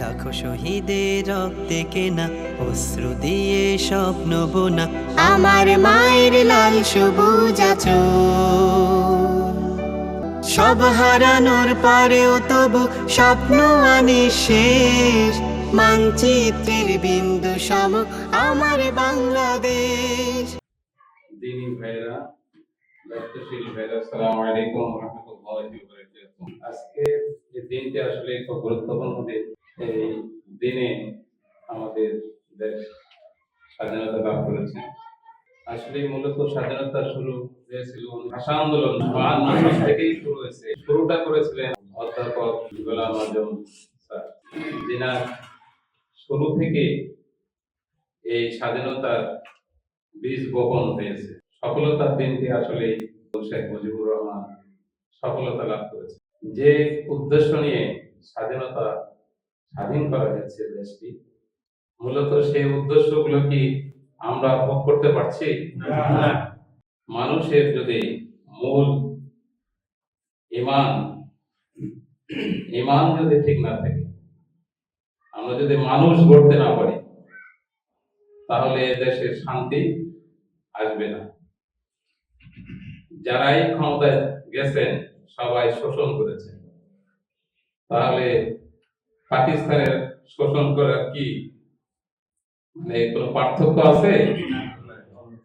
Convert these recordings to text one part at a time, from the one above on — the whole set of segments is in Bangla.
লাখো শহীদের রক্তে কেনা অশ্রু দিয়ে স্বপ্ন বোনা। আমার মায়ের লাল সবুজ আছো সব হারানোর পরেও তবু স্বপ্ন আনে শেষ। মানচিত্রের বিন্দু সম আমার বাংলাদেশ। দিনী ভাইরা দায়িত্বশীল ভাইরা, আসসালামু আলাইকুম রহমতুল্লাহি আজকে যে দিনটি আসলে খুব গুরুত্বপূর্ণ দিন। এই দিনে আমাদের দেশ স্বাধীনতা লাভ করেছে। আসলে মূলত স্বাধীনতা শুরু হয়েছিল ভাষা আন্দোলন বায়ান্ন সাল থেকেই শুরু হয়েছে। শুরুটা করেছিলেন অধ্যাপক গোলাম আজম স্যার। যিনার শুরু থেকে এই স্বাধীনতার বীজ বপন হয়েছে। সফলতার দিনটি আসলে শেখ মুজিবুর রহমান সফলতা লাভ করেছে। যে উদ্দেশ্য নিয়ে স্বাধীনতা স্বাধীন করা হয়েছে দেশটি। মূলত সেই উদ্দেশ্যগুলো কি আমরা ভোগ করতে পারছি? মানুষের যদি মূল ইমান ইমান যদি ঠিক না থাকে আমরা যদি মানুষ গড়তে না পারি তাহলে দেশের শান্তি আসবে না। যারাই ক্ষমতায় গেছেন সবাই শোষণ করেছে তাহলে পাকিস্তানের শোষণ করার কি মানে পার্থক্য আছে?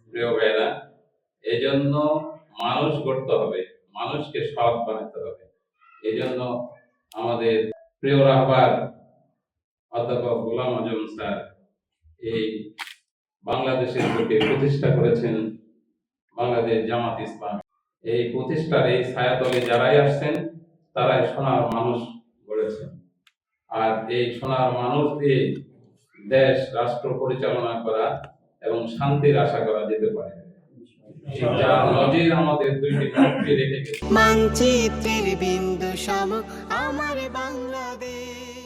প্রিয় এই জন্য মানুষ গড়তে হবে, মানুষকে সৎ বানাতে হবে। এই জন্য আমাদের প্রিয় রাহবার অধ্যাপক গোলাম আজম স্যার এই বাংলাদেশের বুকে প্রতিষ্ঠা করেছেন বাংলাদেশ জামাত ইসলাম। এই প্রতিষ্ঠার এই ছায়াতলে যারাই আসছেন, তারাই সোনার মানুষ। আর এই সোনার মানব দিয়ে দেশ, রাষ্ট্র পরিচালনা করা এবং শান্তির আশা করা যেতে পারে। নজির আমাদের দুইটি রেখে বিন্দু সম, আমার বাংলাদেশ।